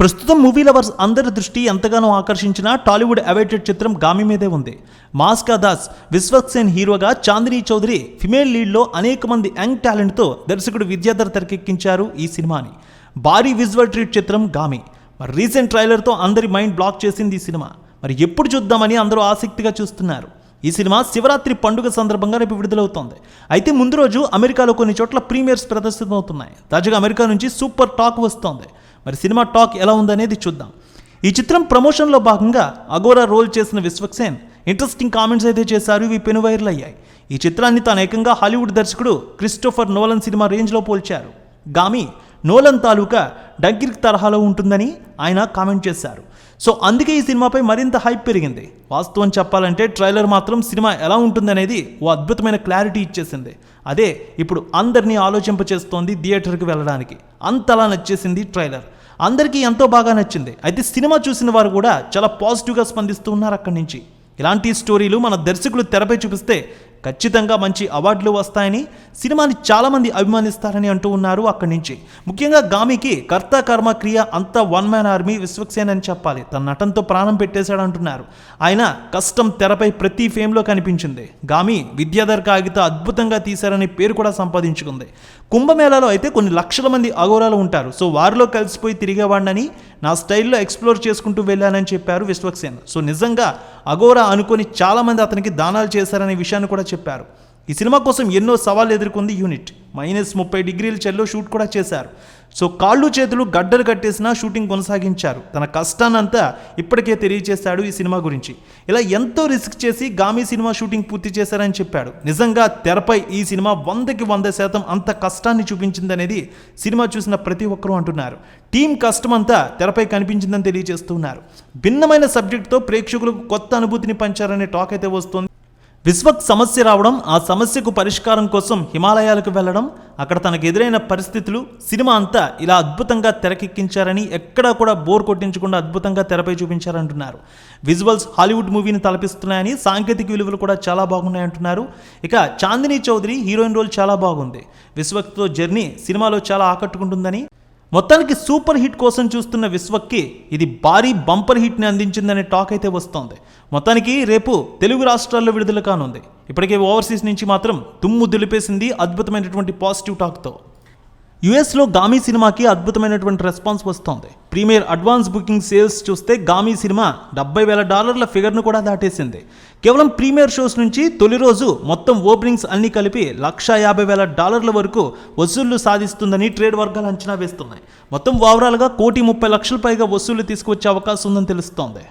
ప్రస్తుతం movie lovers అందరి దృష్టి ఎంతగానో ఆకర్షించిన టాలీవుడ్ అవైటెడ్ చిత్రం గామి మీదే ఉంది. మాస్కా దాస్ విశ్వక్సేన్ హీరోగా చాందినీ చౌదరి ఫిమేల్ లీడ్లో అనేక మంది యంగ్ టాలెంట్తో దర్శకుడు విద్యాధర్ తెరకెక్కించారు ఈ సినిమాని. భారీ విజువల్ ట్రీట్ చిత్రం గామి. మరి రీసెంట్ ట్రైలర్తో అందరి మైండ్ బ్లాక్ చేసింది ఈ సినిమా. మరి ఎప్పుడు చూద్దామని అందరూ ఆసక్తిగా చూస్తున్నారు. ఈ సినిమా శివరాత్రి పండుగ సందర్భంగా రేపు విడుదలవుతోంది. అయితే ముందు రోజు అమెరికాలో కొన్ని చోట్ల ప్రీమియర్స్ ప్రదర్శితమవుతున్నాయి. తాజాగా అమెరికా నుంచి సూపర్ టాక్ వస్తోంది. మరి సినిమా టాక్ ఎలా ఉందనేది చూద్దాం. ఈ చిత్రం ప్రమోషన్లో భాగంగా అగోరా రోల్ చేసిన విశ్వక్సేన్ ఇంట్రెస్టింగ్ కామెంట్స్ అయితే చేశారు ఇవి పెను వైరల్ అయ్యాయి. ఈ చిత్రాన్ని తాను ఏకంగా హాలీవుడ్ దర్శకుడు క్రిస్టోఫర్ నోలన్ సినిమా రేంజ్లో పోల్చారు. గామి నోలన్ తాలూకా డగ్గిర్ తరహాలో ఉంటుందని ఆయన కామెంట్ చేశారు. సో అందుకే ఈ సినిమాపై మరింత హైప్ పెరిగింది. వాస్తవం చెప్పాలంటే ట్రైలర్ మాత్రం సినిమా ఎలా ఉంటుందనేది ఓ అద్భుతమైన క్లారిటీ ఇచ్చేసింది. అదే ఇప్పుడు అందరినీ ఆలోచింపచేస్తోంది థియేటర్కి వెళ్ళడానికి. అంతలా నచ్చేసింది ట్రైలర్. అందరికీ ఎంతో బాగా నచ్చింది. అయితే సినిమా చూసిన వారు కూడా చాలా పాజిటివ్గా స్పందిస్తూ ఉన్నారు అక్కడి నుంచి. ఇలాంటి స్టోరీలు మన దర్శకులు తెరపై చూపిస్తే ఖచ్చితంగా మంచి అవార్డులు వస్తాయని సినిమాని చాలామంది అభిమానిస్తారని అంటూ ఉన్నారు అక్కడి నుంచి. ముఖ్యంగా గామికి కర్త కర్మ క్రియ అంతా వన్ మ్యాన్ ఆర్మీ విశ్వక్సేన్ అని చెప్పాలి. తన నటనతో ప్రాణం పెట్టేశాడు అంటున్నారు. ఆయన కష్టం తెరపై ప్రతి ఫేమ్లో కనిపించింది. గామి విద్యాధర్ కాగిత అద్భుతంగా తీశారని పేరు కూడా సంపాదించుకుంది. కుంభమేళాలో అయితే కొన్ని లక్షల మంది అఘోరాలు ఉంటారు. సో వారిలో కలిసిపోయి తిరిగేవాడినని నా స్టైల్లో ఎక్స్ప్లోర్ చేసుకుంటూ వెళ్ళానని చెప్పారు విశ్వక్సేన్. సో నిజంగా అఘోరా అనుకొని చాలామంది అతనికి దానాలు చేశారనే విషయాన్ని కూడా చెప్పారు. ఈ సినిమా కోసం ఎన్నో సవాళ్ళు ఎదుర్కొంది యూనిట్. మైనస్ ముప్పై డిగ్రీల చెల్లో షూట్ కూడా చేశారు. సో కాళ్ళు చేతులు గడ్డలు కట్టేసినా షూటింగ్ కొనసాగించారు. తన కష్టాన్నంతా ఇప్పటికే తెలియజేశాడు ఈ సినిమా గురించి. ఇలా ఎంతో రిస్క్ చేసి గామి సినిమా షూటింగ్ పూర్తి చేశారని చెప్పాడు. నిజంగా తెరపై ఈ సినిమా వందకి వంద శాతం అంత కష్టాన్ని చూపించిందనేది సినిమా చూసిన ప్రతి ఒక్కరూ అంటున్నారు. టీం కష్టం అంతా తెరపై కనిపించిందని తెలియజేస్తున్నారు. భిన్నమైన సబ్జెక్ట్తో ప్రేక్షకులకు కొత్త అనుభూతిని పంచారనే టాక్ అయితే వస్తుంది. విశ్వక్ సమస్య రావడం ఆ సమస్యకు పరిష్కారం కోసం హిమాలయాలకు వెళ్ళడం అక్కడ తనకు ఎదురైన పరిస్థితులు సినిమా అంతా ఇలా అద్భుతంగా తెరకెక్కించారని ఎక్కడా కూడా బోర్ కొట్టించకుండా అద్భుతంగా తెరపై చూపించారంటున్నారు. విజువల్స్ హాలీవుడ్ మూవీని తలపిస్తున్నాయని సాంకేతిక విలువలు కూడా చాలా బాగున్నాయంటున్నారు. ఇక చాందినీ చౌదరి హీరోయిన్ రోల్ చాలా బాగుంది. విశ్వక్తో జర్నీ సినిమాలో చాలా ఆకట్టుకుంటుందని మొత్తానికి సూపర్ హిట్ కోసం చూస్తున్న విశ్వక్కి ఇది భారీ బంపర్ హిట్ని అందించిందనే టాక్ అయితే వస్తోంది. మొత్తానికి రేపు తెలుగు రాష్ట్రాల్లో విడుదల కానుంది. ఇప్పటికే ఓవర్సీస్ నుంచి మాత్రం దుమ్ము దులిపేసింది అద్భుతమైనటువంటి పాజిటివ్ టాక్తో. యుఎస్లో గామీ సినిమాకి అద్భుతమైనటువంటి రెస్పాన్స్ వస్తోంది. ప్రీమియర్ అడ్వాన్స్ బుకింగ్ సేల్స్ చూస్తే గామీ సినిమా డెబ్బై వేల డాలర్ల ఫిగర్ను కూడా దాటేసింది. కేవలం ప్రీమియర్ షోస్ నుంచి తొలి రోజు మొత్తం ఓపెనింగ్స్ అన్నీ కలిపి లక్ష యాభై వేల డాలర్ల వరకు వసూళ్ళు సాధిస్తుందని ట్రేడ్ వర్గాలు అంచనా వేస్తున్నాయి. మొత్తం ఓవరాల్గా కోటి ముప్పై లక్షల పైగా వసూళ్ళు తీసుకువచ్చే అవకాశం ఉందని తెలుస్తోంది.